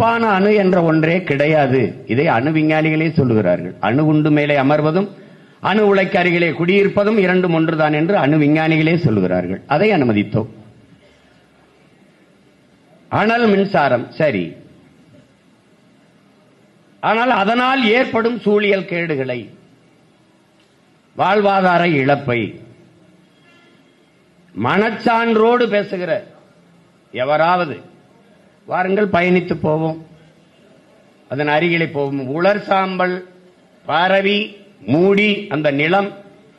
கலப்பான அணு என்ற ஒன்றே கிடையாது. இதை அணு விஞ்ஞானிகளே சொல்லுகிறார்கள். அணு குண்டு மேலே அமர்வதும் அணு உலைக்கு அருகிலே குடியிருப்பதும் இரண்டும் ஒன்றுதான் என்று அணு விஞ்ஞானிகளே சொல்லுகிறார்கள். அதை அனுமதித்தோம். அனல் மின்சாரம் சரி. ஆனால் அதனால் ஏற்படும் சூழியல் கேடுகளை வாழ்வாதார இழப்பை மனச்சான்றோடு பேசுகிற எவராவது வாருங்கள் பயணித்து போவோம். அதன் அருகிலே போவோம். உலர் சாம்பல் பரவி மூடி அந்த நிலம்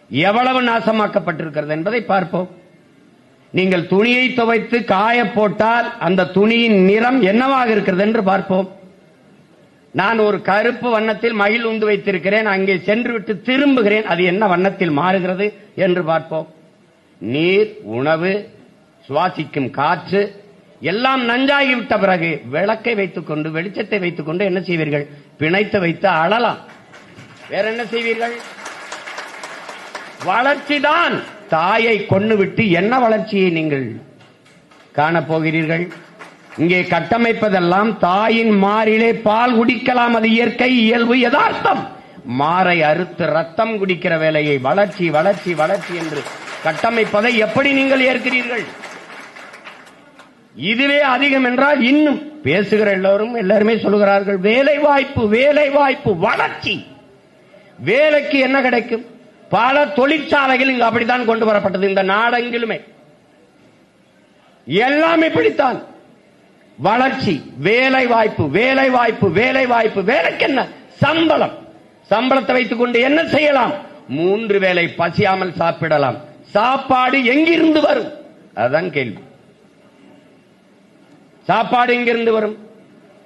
எவ்வளவு நாசமாக்கப்பட்டிருக்கிறது என்பதை பார்ப்போம். நீங்கள் துணியை துவைத்து காய போட்டால் அந்த துணியின் நிறம் என்னவாக இருக்கிறது என்று பார்ப்போம். நான் ஒரு கருப்பு வண்ணத்தில் மயில் உந்து வைத்திருக்கிறேன். அங்கே சென்று விட்டு திரும்புகிறேன். அது என்ன வண்ணத்தில் மாறுகிறது என்று பார்ப்போம். நீர் உணவு சுவாசிக்கும் காற்று எல்லாம் நஞ்சாகிவிட்ட பிறகு விளக்கை வைத்துக் கொண்டு வெளிச்சத்தை வைத்துக் கொண்டு என்ன செய்வீர்கள்? பிணைத்து வைத்து அழலாம். வேற என்ன செய்வீர்கள்? வளர்ச்சிதான் தாயை கொண்டு விட்டு என்ன வளர்ச்சியை நீங்கள் காணப்போகிறீர்கள் இங்கே கட்டமைப்பதெல்லாம் தாயின் மாறிலே பால் குடிக்கலாம். அது இயற்கை இயல்பு யதார்த்தம். மாறை அறுத்து ரத்தம் குடிக்கிற வேலையை வளர்ச்சி வளர்ச்சி வளர்ச்சி என்று கட்டமைப்பதை எப்படி நீங்கள் ஏற்கிறீர்கள்? இதுவே அதிகம் என்றால் இன்னும் பேசுகிற எல்லோரும் எல்லாருமே சொல்லுகிறார்கள் வேலை வாய்ப்பு வேலை வாய்ப்பு வளர்ச்சி. வேலைக்கு என்ன கிடைக்கும்? பல தொழிற்சாலைகள் இங்கு அப்படித்தான் கொண்டு வரப்பட்டது இந்த நாடெங்கிலுமே. எல்லாம் இப்படித்தான் வளர்ச்சி வேலை வாய்ப்பு வேலை வாய்ப்பு வேலை வாய்ப்பு வேலைக்கு என்ன சம்பளம். சம்பளத்தை வைத்துக் கொண்டு என்ன செய்யலாம்? மூன்று வேளை பசியாமல் சாப்பிடலாம். சாப்பாடு எங்கிருந்து வரும்? அதுதான் கேள்வி. சாப்பாடு எங்கிருந்து வரும்.